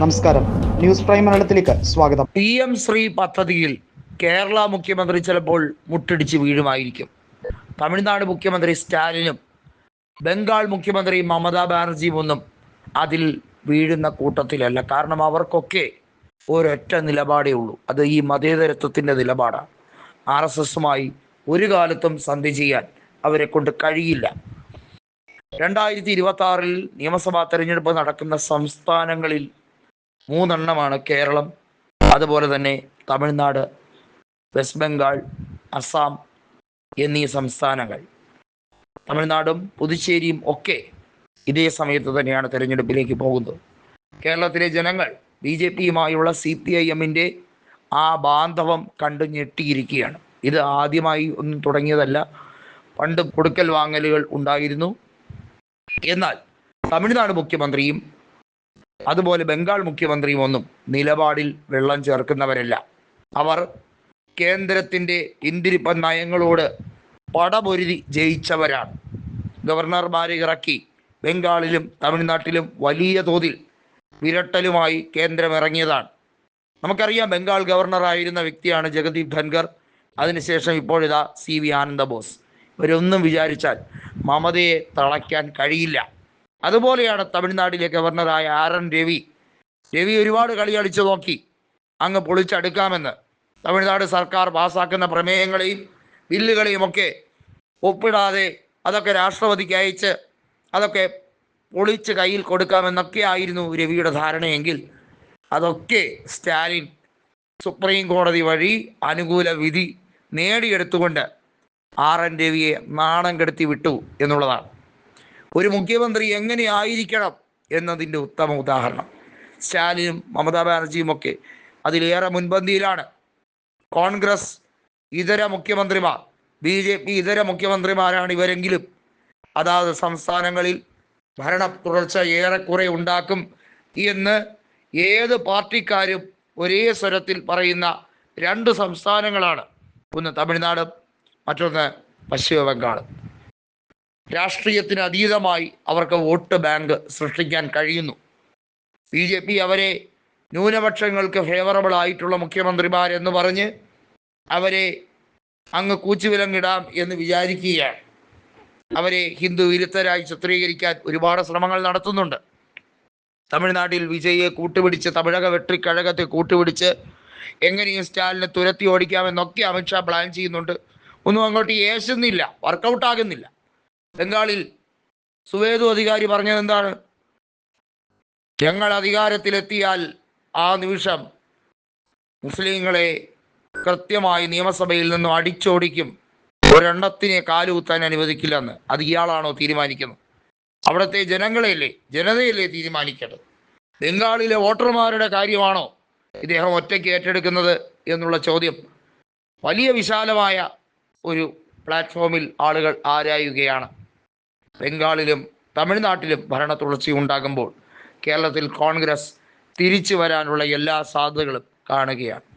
നമസ്കാരം. News prime മലയാളത്തിലേക്ക് സ്വാഗതം. പി എം ശ്രീ പദ്ധതിയിൽ കേരള മുഖ്യമന്ത്രി ചിലപ്പോൾ മുട്ടിടിച്ച് വീഴുമായിരിക്കും. തമിഴ്നാട് മുഖ്യമന്ത്രി സ്റ്റാലിനും ബംഗാൾ മുഖ്യമന്ത്രി മമതാ ബാനർജിയും ഒന്നും അതിൽ വീഴുന്ന കൂട്ടത്തിലല്ല. കാരണം അവർക്കൊക്കെ ഒരൊറ്റ നിലപാടേ ഉള്ളൂ. അത് ഈ മതേതരത്വത്തിന്റെ നിലപാടാണ്. ആർ എസ് എസുമായി ഒരു കാലത്തും സന്ധി ചെയ്യാൻ അവരെ കൊണ്ട് കഴിയില്ല. രണ്ടായിരത്തി ഇരുപത്തി ആറിൽ നിയമസഭാ തെരഞ്ഞെടുപ്പ് നടക്കുന്ന സംസ്ഥാനങ്ങളിൽ മൂന്നെണ്ണമാണ് കേരളം. അതുപോലെ തന്നെ തമിഴ്നാട് വെസ്റ്റ് ബംഗാൾ അസാം എന്നീ സംസ്ഥാനങ്ങൾ. തമിഴ്നാടും പുതുച്ചേരിയും ഒക്കെ ഇതേ സമയത്ത് തന്നെയാണ് തെരഞ്ഞെടുപ്പിലേക്ക് പോകുന്നത്. കേരളത്തിലെ ജനങ്ങൾ ബി ജെ പിയുമായുള്ള സി പി ഐ എമ്മിന്റെ ആ ബാന്ധവം കണ്ടു ഞെട്ടിയിരിക്കുകയാണ്. ഇത് ആദ്യമായി ഒന്നും തുടങ്ങിയതല്ല പണ്ട് കൊടുക്കൽ വാങ്ങലുകൾ ഉണ്ടായിരുന്നു. എന്നാൽ തമിഴ്നാട് മുഖ്യമന്ത്രിയും അതുപോലെ ബംഗാൾ മുഖ്യമന്ത്രിയും ഒന്നും നിലപാടിൽ വെള്ളം ചേർക്കുന്നവരല്ല. അവർ കേന്ദ്രത്തിന്റെ ഇന്തിരിപ്പ നയങ്ങളോട് പടപൊരുതി ജയിച്ചവരാണ്. ഗവർണർമാരെ ഇറക്കി ബംഗാളിലും തമിഴ്നാട്ടിലും വലിയ തോതിൽ വിരട്ടലുമായി കേന്ദ്രം ഇറങ്ങിയതാണ് നമുക്കറിയാം ബംഗാൾ ഗവർണറായിരുന്ന വ്യക്തിയാണ് ജഗദീപ് ധൻഖർ. അതിനുശേഷം ഇപ്പോഴിതാ സി വി ആനന്ദബോസ്. ഇവരൊന്നും വിചാരിച്ചാൽ മമതയെ തളയ്ക്കാൻ കഴിയില്ല. അതുപോലെയാണ് തമിഴ്നാട്ടിലെ ഗവർണറായ ആർ എൻ രവി. രവി ഒരുപാട് കളി കളിച്ചു നോക്കി. അങ്ങ് പൊളിച്ചെടുക്കാമെന്ന്. തമിഴ്നാട് സർക്കാർ പാസാക്കുന്ന പ്രമേയങ്ങളെയും ബില്ലുകളെയും ഒക്കെ ഒപ്പിടാതെ അതൊക്കെ രാഷ്ട്രപതിക്ക് അയച്ച് അതൊക്കെ പൊളിച്ച് കയ്യിൽ കൊടുക്കാമെന്നൊക്കെ ആയിരുന്നു രവിയുടെ ധാരണയെങ്കിൽ. അതൊക്കെ സ്റ്റാലിൻ സുപ്രീം കോടതി വഴി അനുകൂല വിധി നേടിയെടുത്തുകൊണ്ട് ആർ എൻ രവിയെ നാണം കെടുത്തി വിട്ടു എന്നുള്ളതാണ്. ഒരു മുഖ്യമന്ത്രി എങ്ങനെയായിരിക്കണം എന്നതിന്റെ ഉത്തമ ഉദാഹരണം. സ്റ്റാലിനും മമതാ ബാനർജിയും ഒക്കെ അതിലേറെ മുൻപന്തിയിലാണ്. കോൺഗ്രസ് ഇതര മുഖ്യമന്ത്രിമാർ ബി ജെ പി ഇതര മുഖ്യമന്ത്രിമാരാണ് ഇവരെങ്കിലും. അതാത് സംസ്ഥാനങ്ങളിൽ ഭരണ തുടർച്ച ഏറെക്കുറെ ഉണ്ടാക്കും എന്ന് ഏത് പാർട്ടിക്കാരും ഒരേ സ്വരത്തിൽ പറയുന്ന രണ്ട് സംസ്ഥാനങ്ങളാണ്. ഒന്ന് തമിഴ്നാട് മറ്റൊന്ന് പശ്ചിമ ബംഗാൾ രാഷ്ട്രീയത്തിന് അതീതമായി അവർക്ക് വോട്ട് ബാങ്ക് സൃഷ്ടിക്കാൻ കഴിയുന്നു. ബി ജെ പി അവരെ ന്യൂനപക്ഷങ്ങൾക്ക് ഫേവറബിൾ ആയിട്ടുള്ള മുഖ്യമന്ത്രിമാരെന്ന് പറഞ്ഞ് അവരെ അങ്ങ് കൂച്ചുവിലങ്ങിടാം എന്ന് വിചാരിക്കുകയാണ്. അവരെ ഹിന്ദു വിരുദ്ധരായി ചിത്രീകരിക്കാൻ ഒരുപാട് ശ്രമങ്ങൾ നടത്തുന്നുണ്ട്. തമിഴ്നാട്ടിൽ വിജയെ കൂട്ടുപിടിച്ച് തമിഴക വെട്ടിക്കഴകത്തെ കൂട്ടുപിടിച്ച് എങ്ങനെയും സ്റ്റാലിനെ തുരത്തി ഓടിക്കാമെന്നൊക്കെ അമിത്ഷാ പ്ലാൻ ചെയ്യുന്നുണ്ട്. ഒന്നും അങ്ങോട്ട് യേശുന്നില്ല വർക്കൗട്ട് ആകുന്നില്ല. ബംഗാളിൽ സുവേദു അധികാരി പറഞ്ഞത് എന്താണ്? ഞങ്ങൾ അധികാരത്തിലെത്തിയാൽ ആ നിമിഷം മുസ്ലിങ്ങളെ കൃത്യമായി നിയമസഭയിൽ നിന്നും അടിച്ചോടിക്കും. ഒരെണ്ണത്തിനെ കാലുകുത്താൻ അനുവദിക്കില്ലെന്ന്. അത് ഇയാളാണോ തീരുമാനിക്കുന്നത്? അവിടുത്തെ ജനങ്ങളെയല്ലേ? ജനതയല്ലേ തീരുമാനിക്കേണ്ടത്? ബംഗാളിലെ വോട്ടർമാരുടെ കാര്യമാണോ ഇദ്ദേഹം ഒറ്റയ്ക്ക് ഏറ്റെടുക്കുന്നത് എന്നുള്ള ചോദ്യം? വലിയ വിശാലമായ ഒരു പ്ലാറ്റ്ഫോമിൽ ആളുകൾ ആരായുകയാണ്? ബംഗാളിലും തമിഴ്നാട്ടിലും ഭരണ തുടർച്ചയുണ്ടാകുമ്പോൾ കേരളത്തിൽ കോൺഗ്രസ് തിരിച്ചു വരാനുള്ള എല്ലാ സാധ്യതകളും കാണുകയാണ്.